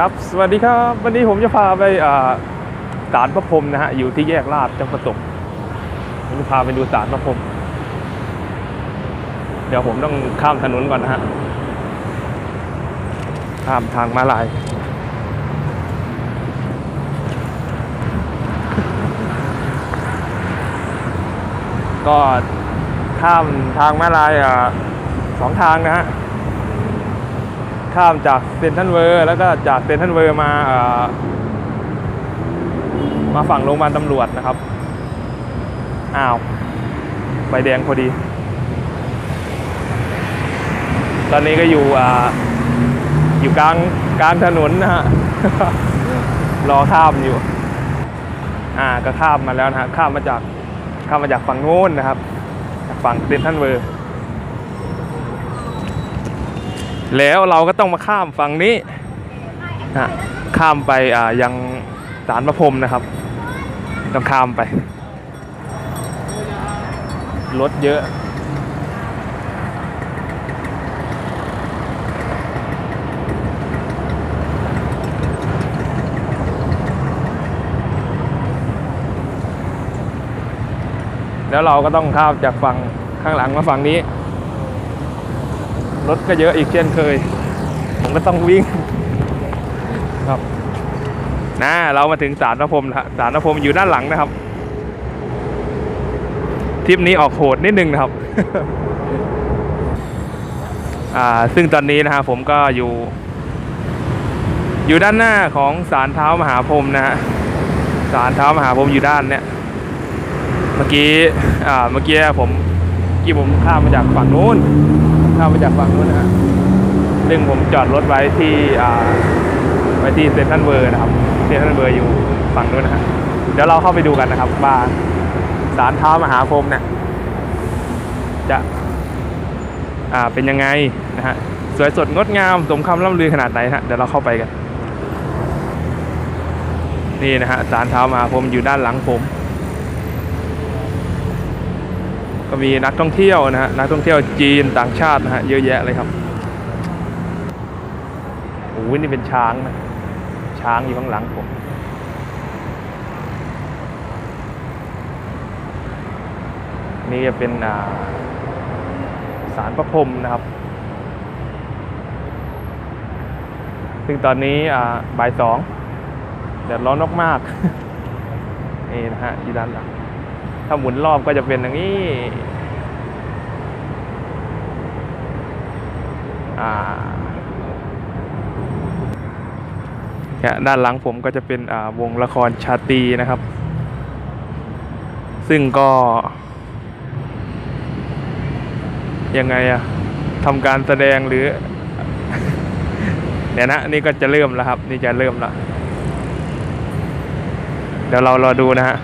ครับ สวัสดีครับ วันนี้ผมจะพาไปศาลพระพรหมนะฮะ อยู่ที่แยกลาดจังหวัดตกผมจะพาไปดูศาลพระพรหมเดี๋ยวผมต้องข้ามถนนก่อนนะฮะ ข้ามทางมาลาย ก็ข้ามทางมาลายอะสองทางนะฮะ ข้ามจากเซนทรัลเวอร์แล้วก็จากเซนทรัลเวอร์มาเอ่อมาฝั่งโรงพยาบาลตำรวจนะครับ อ้าวไฟแดงพอดี ตอนนี้ก็อยู่อ่าอยู่กลางกลางถนนนะฮะ รอข้ามอยู่ อ่าก็ข้ามมาแล้วนะฮะ ข้ามมาจากข้ามมาจากฝั่งโน้นนะครับ จากฝั่งเซนทรัลเวอร์ แล้วเราก็ต้องมาข้ามฝั่งนี้นะข้ามไปอ่ายังศาลพระพรมนะครับ ต้องข้ามไป รถเยอะ แล้วเราก็ต้องข้ามจากฝั่งข้างหลังมาฝั่งนี้ รถก็เยอะอีกเช่นเคย ผมก็ต้องวิ่งครับนะเรามาถึงศาลพระพรมแล้วศาลพระพรมอยู่ด้านหลังนะครับทริปนี้ออกโหดนิดนึงนะครับอ่าซึ่งตอนนี้นะฮะผมก็อยู่ อยู่ด้านหน้าของศาลเท้ามหาพรมนะฮะศาลเท้ามหาพรมอยู่ด้านเนี้ยเมื่อกี้อ่าเมื่อกี้ผมกี้ผมข้ามมาจากฝั่งนู้น ข้ามาจากฝั่งนู้นนะฮะซึ่งผมจอดรถไว้ที่อ่าไว้ที่เซนทรัลเวอร์นะครับเซนทรัลเวอร์อยู่ฝั่งนู้นนะฮะเดี๋ยวเราเข้าไปดูกันนะครับว่าสารเท้ามหาพรหมเนี่ยจะอ่าเป็นยังไงนะฮะสวยสดงดงามสมคำล่ำลือขนาดไหนฮะเดี๋ยวเราเข้าไปกัน นี่นะฮะสารเท้ามหาพรหมอยู่ด้านหลังผม ก็มีนักท่องเที่ยวนะฮะนักท่องเที่ยวจีนต่างชาตินะฮะเยอะแยะเลยครับโอ้ยนี่เป็นช้างนะช้างอยู่ข้างหลังผมนี่จะเป็นอ่าสารประพรมนะครับ ซึ่งตอนนี้อ่าบ่ายสองแดดร้อนมากๆนี่นะฮะที่ด้านหลัง ถ้าหมุนรอบก็จะเป็นอย่างนี้อ่าเนี่ยด้านหลังผมก็จะเป็นอ่าวงละครชาตีนะครับ ซึ่งก็ ยังไงอะทำการแสดงหรือเนี่ยนะนี่ก็จะเริ่มแล้วครับ นี่จะเริ่มแล้ว เดี๋ยวเรารอดูนะฮะ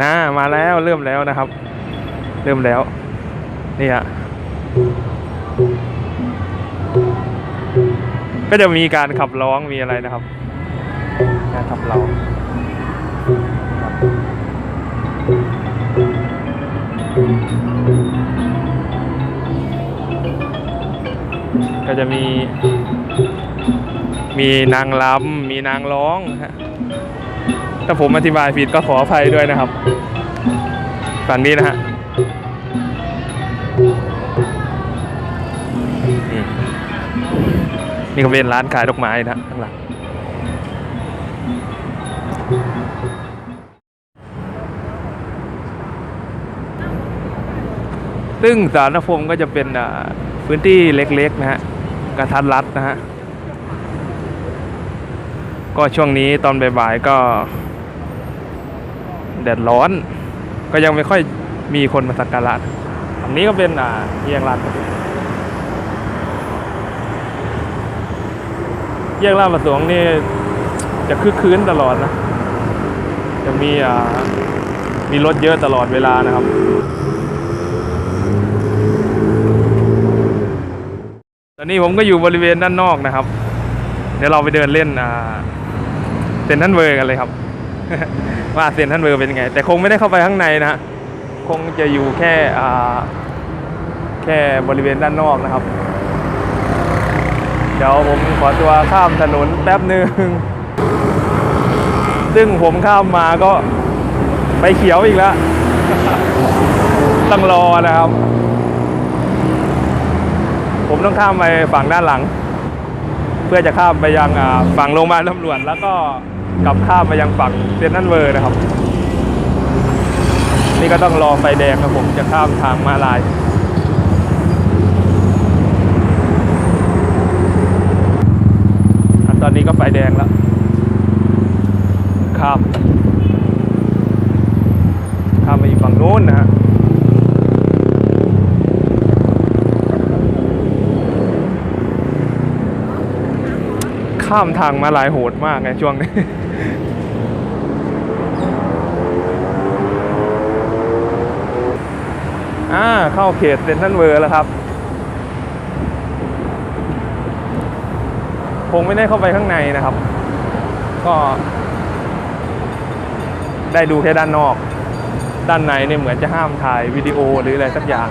นะมาแล้วเริ่มแล้วนะครับ เริ่มแล้วนี่ฮะก็จะมีการขับร้องมีอะไรนะครับการขับร้องก็จะมี มีนางรำมีนางร้องฮะ ถ้าผมอธิบายผิดก็ขออภัยด้วยนะครับฝั่งนี้นะฮะนี่ก็เป็นร้านขายดอกไม้นะข้างหลังซึ่งสารพรหมก็จะเป็นพื้นที่เล็กๆนะฮะกระทัดรัดนะฮะก็ช่วงนี้ตอนบ่ายๆก็ แดดร้อน ก็ยังไม่ค่อยมีคนมาสักการะอันนี้ก็เป็นอ่าแยกลาดประสงแยกลาดประสงค์นี่จะคึกคืนตลอดนะจะมีอ่ามีรถเยอะตลอดเวลานะครับตอนนี้ผมก็อยู่บริเวณด้านนอกนะครับ เดี๋ยวเราไปเดินเล่นอ่าเซนทรันเวอร์กันเลยครับ ว่าเซนทรันเวอร์เป็นยังไง แต่คงไม่ได้เข้าไปข้างในนะคงจะอยู่แค่แค่บริเวณด้านนอกนะครับ เดี๋ยวผมขอตัวข้ามถนนแป๊บหนึ่งซึ่งผมข้ามมาก็ไปเขียวอีกแล้วต้องรอนะครับ ผมต้องข้ามไปฝั่งด้านหลัง เพื่อจะข้ามไปยังฝั่งโรงพยาบาลตำรวจแล้วก็ กลับข้ามไปยังฝั่งเซนทรัลเวอร์นะครับ นี่ก็ต้องรอไฟแดงครับผมจะข้ามทางมาลายตอนนี้ก็ไฟแดงแล้วข้ามข้ามไปอีกฝั่งนู้นนะฮะข้ามทางมาลายโหดมากไงช่วงนี้ อ่าเข้าเขตเซนทรัลเวอร์แล้วครับ คงไม่ได้เข้าไปข้างในนะครับ ก็ ได้ดูแค่ด้านนอก ด้านในเนี่ยเหมือนจะห้ามถ่ายวิดีโอหรืออะไรสักอย่าง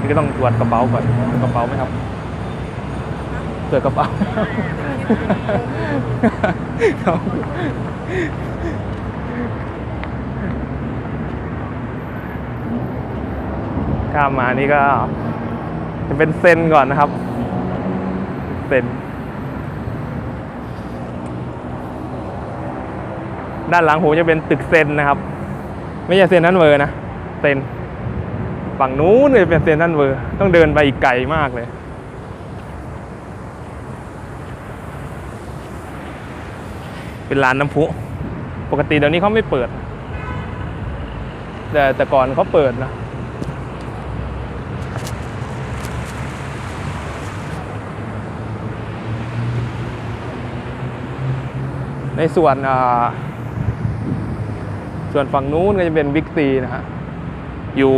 นี่ก็ต้องตรวจกระเป๋าก่อนกระเป๋าไหมครับตรวจกระเป๋า ครับ ข้ามมานี่ก็ จะเป็นเซนก่อนนะครับ เซนด้านหลังผมจะเป็นตึกเซนนะครับ ไม่ใช่เซนนันเวอร์นะเซนฝั่งนู้นเลยเป็นเซนนันเวอร์ต้องเดินไปอีกไกลมากเลยเป็นร้านน้ำพุ ปกติเดี๋ยวนี้เขาไม่เปิด แต่แต่ก่อนเขาเปิดนะ ในส่วนส่วนฝั่งนู้นก็จะเป็นบิ๊กซีนะฮะอยู่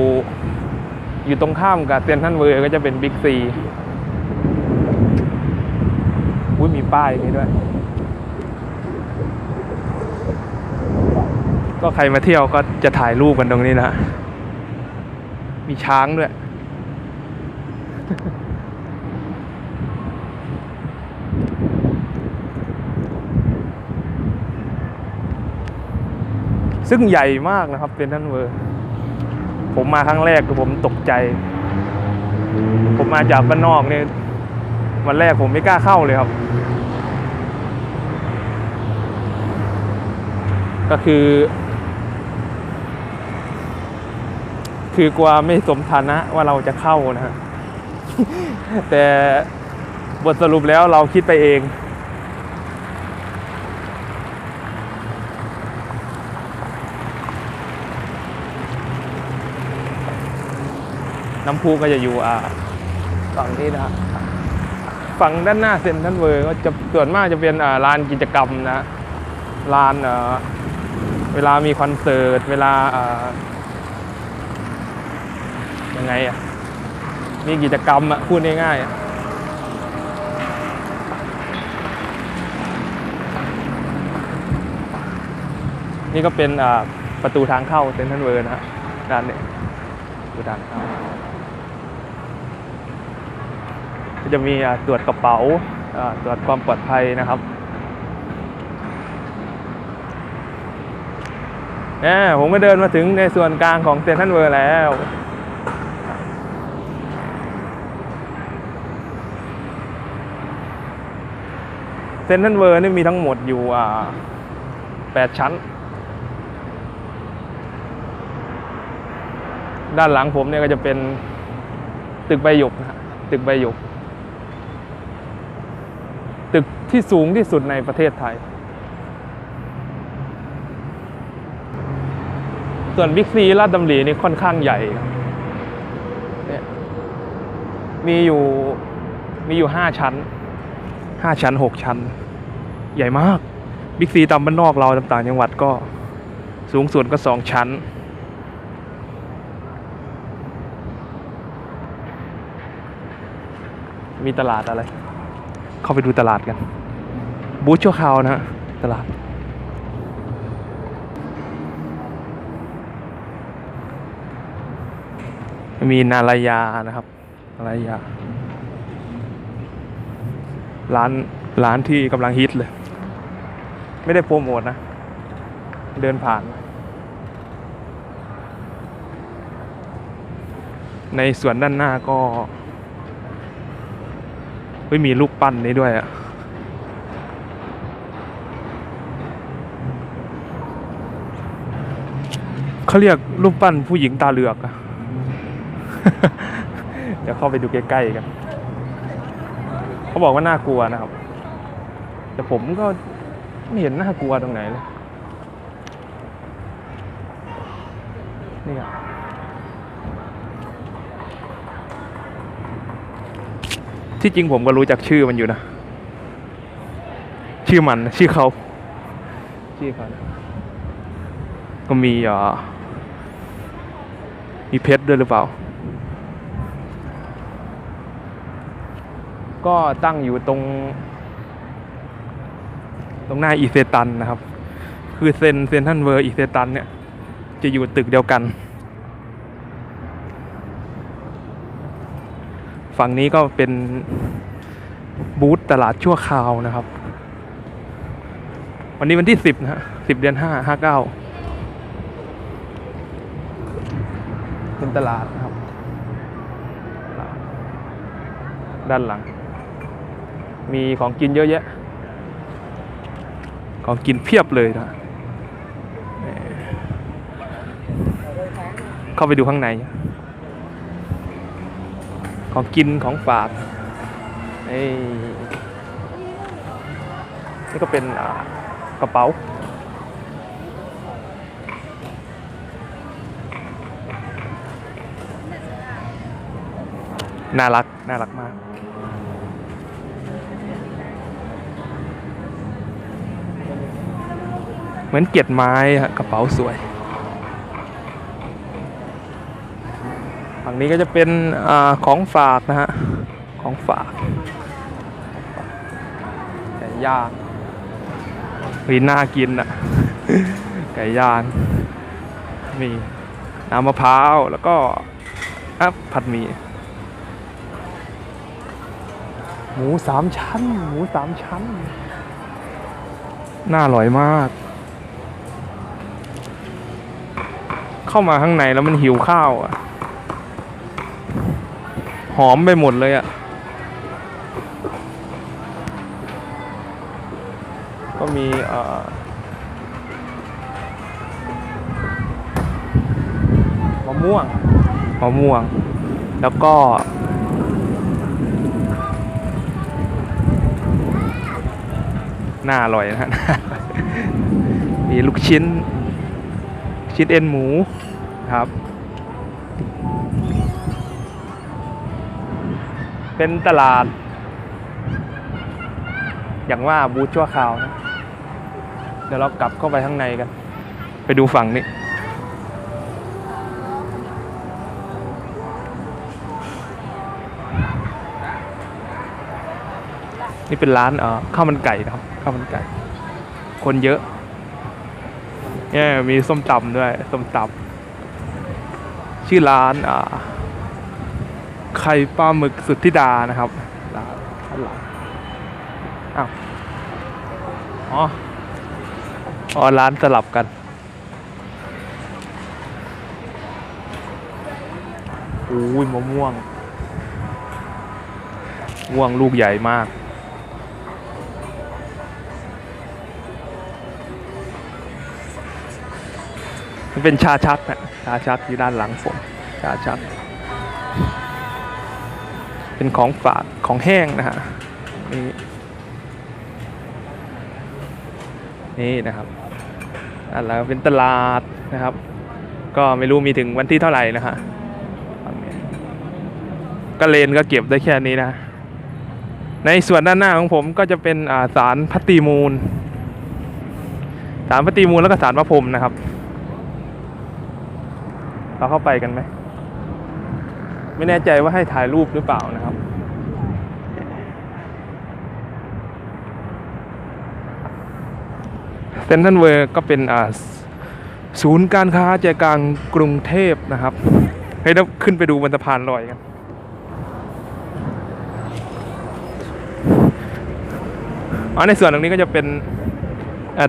อยู่ตรงข้ามกับเซนทรัลเวอร์ก็จะเป็นบิ๊กซีอุ้ยมีป้ายนี้ด้วย ก็ใครมาเที่ยวก็จะถ่ายรูปกันตรงนี้นะ มีช้างด้วย ซึ่งใหญ่มากนะครับเป็นท่านเวอร์ผมมาครั้งแรกผมตกใจ ผมมาจากบ้านนอกเนี่ยวันแรกผมไม่กล้าเข้าเลยครับ ก็คือ คือกลัวไม่สมฐานะว่าเราจะเข้านะฮะแต่บทสรุปแล้วเราคิดไปเอง น้ำพุก็จะอยู่อ่าฝั่งนี้นะฮะฝั่งด้านหน้าเซ็นทรัลเวอร์ก็จะส่วนมากจะเป็นอ่าลานกิจกรรมนะลานเอ่อเวลามีคอนเสิร์ต เวลาอ่ายังไงอะมีกิจกรรมอะพูดง่ายๆอะนี่ก็เป็นอ่าประตูทางเข้าเซ็นทรัลเวอร์นะฮะด้านนี้ประตูทางเข้า ก็จะมีตรวจกระเป๋าตรวจความปลอดภัยนะครับแหมผมก็เดินมาถึงในส่วนกลางของเซนทรัลเวอร์แล้ว เซนทรัลเวอร์นี่มีทั้งหมดอยู่อ่าแปดชั้น ด้านหลังผมเนี่ยก็จะเป็นตึกใบหยกนะฮะตึกใบหยก ตึกที่สูงที่สุดในประเทศไทย ส่วนบิ๊กซีลาดดำรีนี่ค่อนข้างใหญ่เนี่ยมีอยู่มีอยู่ห้าชั้นห้าชั้นหกชั้น ใหญ่มากบิ๊กซีตามบ้านนอกเราต่างจังหวัดก็สูงสุดก็สองชั้นมีตลาดอะไร เข้าไปดูตลาดกัน บูธชั่วคราวนะฮะตลาด มีนารายานะครับอะไรอะร้านร้านที่กำลังฮิตเลย ไม่ได้โปรโมทนะ เดินผ่าน ในส่วนด้านหน้าก็ เฮ้ยมีลูกปั้นนี้ด้วยอะเขาเรียกรูปปั้นผู้หญิงตาเหลือกอะเดี๋ยวเข้าไปดูใกล้ๆกัน เขาบอกว่าน่ากลัวนะครับ แต่ผมก็ไม่เห็นน่ากลัวตรงไหนเลยนี่อะ ที่จริงผมก็รู้จักชื่อมันอยู่นะ ชื่อมันชื่อเขา ชื่อเขาก็มีอ่อมีเพชรด้วยหรือเปล่า ก็ตั้งอยู่ตรง ตรงหน้าอีเซตันนะครับ คือเซนเซนทันเวอร์อีเซตันเนี่ย จะอยู่ตึกเดียวกัน ฝั่งนี้ก็เป็นบูธตลาดชั่วคราวนะครับ วันนี้วันที่สิบนะฮะสิบเดือนห้าห้าเก้าเป็นตลาดนะครับ ด้านหลัง มีของกินเยอะแยะ ของกินเพียบเลยนะเข้าไปดูข้างใน ของกินของฝากนี่ก็เป็นกระเป๋า น่ารัก น่ารักมากเหมือนเกล็ดไม้ฮะกระเป๋าสวย ฝั่ง นี้ก็จะเป็นอของฝากนะฮะ ของฝากไก่ย่างวีน่ากินอะ ไก่ย่าง มีน้ำมะพร้าว แล้วก็อะผัดหมี่ หมูสามชั้น หมูสามชั้น น่าอร่อยมาก เข้ามาข้างในแล้วมันหิวข้าวอะ หอมไปหมดเลยอะ ก็มีอ่อมะม่วงมะม่วง แล้วก็ น่าอร่อยนะฮะ มีลูกชิ้น ชิ้นเอ็นหมูครับ เป็นตลาด อย่างว่าบูธชั่วคราวนะ เดี๋ยวเรากลับเข้าไปข้างในกัน ไปดูฝั่งนี้ นี่เป็นร้านเอ่อข้าวมันไก่นะครับข้าวมันไก่ คนเยอะเนี่ยมีส้มตำด้วย ส้มตำชื่อร้านอ่า ข่ปลาหมึกสุดธิดานะครับร้านด้านหลังอ้าวอ๋ออ๋อร้านสลับกันโอ้ยมะม่วง ม่วงลูกใหญ่มาก มันเป็นชาชักนะชาชักอยู่ด้านหลังผมชาชัก เป็นของฝากของแห้งนะฮะนี่นี่นะครับอันแล้วเป็นตลาดนะครับ ก็ไม่รู้มีถึงวันที่เท่าไหร่นะฮะก็เลนก็เก็บได้แค่นี้นะ ในส่วนด้านหน้าของผมก็จะเป็นอ่าสารพัตติมูล สารพัตติมูลแล้วก็สารพระพรมนะครับ เราเข้าไปกันไหม ไม่แน่ใจว่าให้ถ่ายรูปหรือเปล่านะครับ เซนทันเวอร์ก็เป็นศูนย์การค้าใจกลางกรุงเทพนะครับ ให้เราขึ้นไปดูบรระพานลอยกันอ๋อในส่วนตรงนี้ก็จะเป็น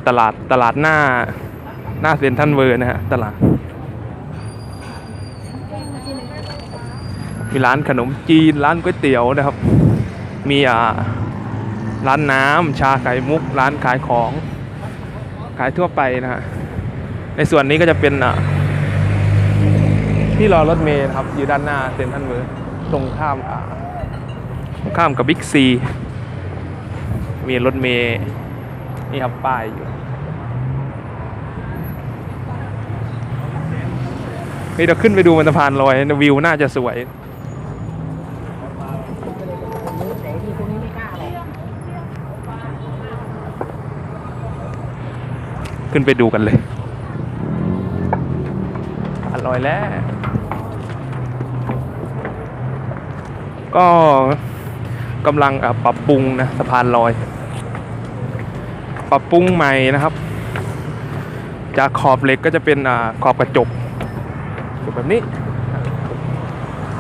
ตลาดตลาดหน้าหน้าเซ็นทันเวอร์นะฮะตลาด มีร้านขนมจีนร้านก๋วยเตี๋ยวนะครับ มีอ่าร้านน้ำชาไข่มุก ร้านขายของขายทั่วไปนะฮะในส่วนนี้ก็จะเป็นอ่าที่รอรถเมล์ครับอยู่ด้านหน้าเซ็นทรัลเวิร์ตรงข้ามอ่าตรงข้ามกับบิ๊กซีมีรถเมล์นี่ครับป้ายอยู่เฮ้ยเดี๋ยวขึ้นไปดูบนสะพานลอยนะวิวน่าจะสวย ขึ้นไปดูกันเลย อร่อยแล้ว ก็กำลังปรับปรุงนะสะพานลอย ปรับปรุงใหม่นะครับ จากขอบเหล็กก็จะเป็นอขอบกระจกแบบนี้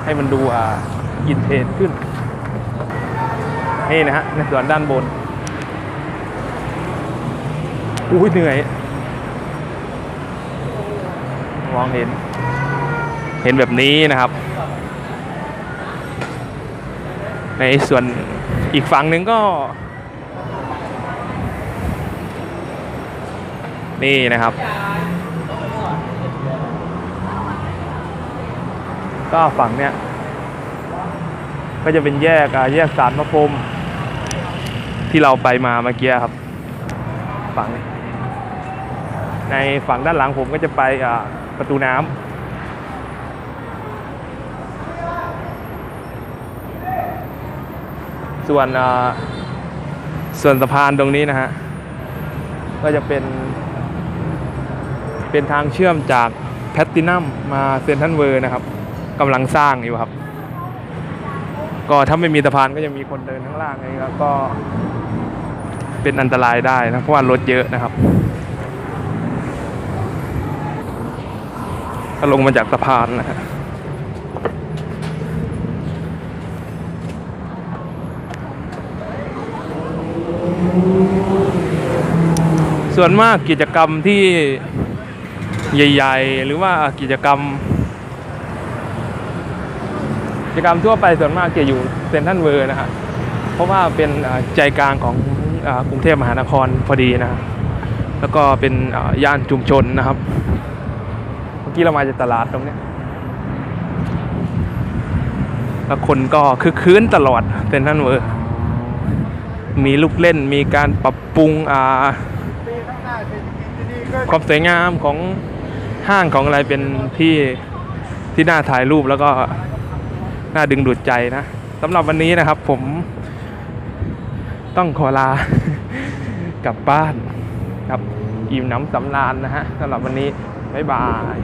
ให้มันดูอ่าอินเทรนด์ขึ้น นี่นะฮะในส่วนด้านบน อุ้ยเหนื่อย มองเห็น เห็นแบบนี้นะครับ ในส่วนอีกฝั่งหนึ่งก็ นี่นะครับ ก็ฝั่งเนี้ยก็จะเป็นแยกแยกสารพระพรมที่เราไปมาเมื่อกี้ครับ ฝั่งในฝั่งด้านหลังผมก็จะไปอ่า ประตูน้ำส่วนส่วนสะพานตรงนี้นะฮะ ก็จะเป็น เป็นทางเชื่อมจากแพตตินัมมาเซนทันเวอร์นะครับกำลังสร้างอยู่ครับ ก็ถ้าไม่มีสะพานก็จะมีคนเดินข้างล่างไงครับก็เป็นอันตรายได้นะเพราะว่ารถเยอะนะครับ ก็ลงมาจากสะพานนะฮะส่วนมากกิจกรรมที่ใหญ่ ๆ หรือว่ากิจกรรม กิจกรรมทั่วไปส่วนมากจะอยู่เซนทรัลเวอร์นะฮะเพราะว่าเป็นใจกลางของกรุงเทพมหานครพอดีนะ แล้วก็เป็นย่านชุมชนนะครับ กี้เรามาจากตลาดตรงนี้แล้วคนก็คือคืนตลอดเซนทรัลเวอร์มีลูกเล่นมีการปรับปรุงอ่าความสวยงามของห้างของอะไรเป็นที่ที่น่าถ่ายรูปแล้วก็น่าดึงดูดใจนะสำหรับวันนี้นะครับผมต้องขอลากลับบ้านครับ อิ่มน้ำสำราญนะฮะสำหรับวันนี้ บ๊ายบาย